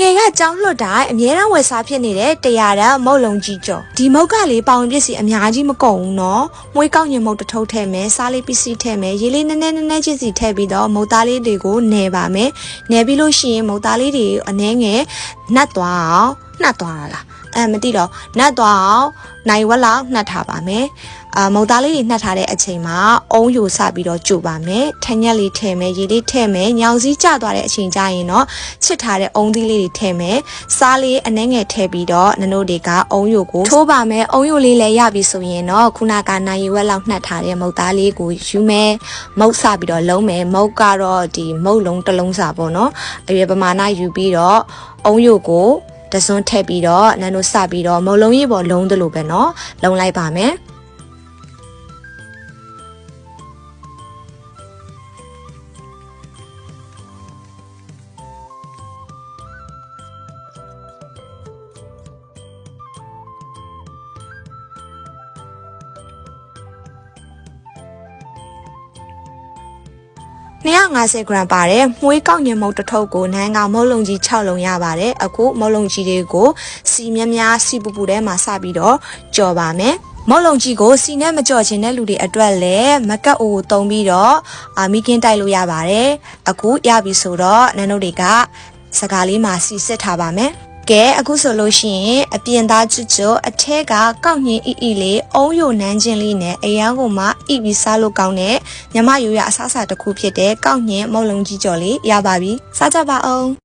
ငယ်ကကြောင်းလွတ်တိုင်းအမြဲတမ်းဝယ်စားဖြစ်နေတဲ့တရားတန်းမုတ်လုံးကြီးကျော်ဒီမုတ်ကလေပေါဝင်ပစ္စည်းအများကြီးမကုန်ဘူးနော်မွေးကောက်ညင်မုတ်တစ်ထုပ်ထည့်မယ်စားလေးပစ္စည်းထည့်မယ်ရေးလေးနည်းနည်းနည်းနည်းချင်းစီထည့်ပြီးတော့မုတ်သားလေးတွေကိုနယ်ပါမယ်နယ်ပြီးလို့ရှိရင်မုတ်သားလေးတွေအနှဲငယ်နှက်သွားအောင်နှက်သွားတာလားအဲမသိတော့နှက်သွားအောင်နိုင်ဝက်လောက်နှက်ထားပါမယ်အာ မုတ်သားလေးတွေနှက်ထားတဲ့အချိန်မှာအုံးယူစပြီးတော့ကြိုပါမယ်ထညက်လေးထည့်မယ်ရေလေးထည့်မယ်ညောင်စည်းကျသွားတဲ့အချိန်ကျရင်တော့ချစ်ထားတဲ့အုံးသီးလေးတွေထည့်မယ်စားလေးအနှဲငယ်ထည့်ပြီးတော့နနို့တွေကအုံးယူကိုထိုးပါမယ်အုံးယူလေးလည်းရပြီဆိုရင်တော့ခုနကနိုင်ရွက်လောက်နှက်ထားတဲ့မုတ်သားလေးကိုယူမယ်မုတ်စပြီးတော့လုံးမယ်မုတ်ကတော့ဒီမုတ်လုံးတစ်လုံးစာပေါ့နော်အရွယ်ပမာဏယူပြီးတော့အုံးယူကိုတစွန်းထည့်ပြီးတော့နန်တို့စပြီးတော့မုံလုံးရေးပေါ်လုံးသလိုပဲเนาะလုံးလိုက်ပါမယ် 250 gram ပါတယ်မှုေးကောက်ညင်မုတ်တစ်ထုပ်ကိုနန်းကမုတ်လုံးကြီး6လုံးရပါတယ်အခုမုတ်လုံးကြီးတွေကိုစီမြများများစီပူပူထဲမှာစပြီးတော့ကြော်ပါမယ်မုတ်လုံးကြီးကိုစီနဲ့မကြော်ချင်တဲ့လူတွေအတွက်လည်းမကတ်အိုကိုတုံးပြီးတော့အာမီကင်းတိုက်လို့ရပါတယ်အခုရပြီဆိုတော့နန်းတို့တွေကစကားလေးမှာစီစစ်ထားပါမယ် ကဲအခုဆိုလို့ရှိရင်အပြင်သားချွတ်ချွတ်အထက်ကကောက်ညင်အီအီလေးအုံးယိုနန်းချင်းလေးနဲ့အရန်ကိုမှအီပြီးစားလို့ကောင်းတဲ့ညမရိုးရအစားအစာတစ်ခုဖြစ်တဲ့ကောက်ညင်မုတ်လုံးကြီးကြော်လေးရပါပြီစားကြပါအောင်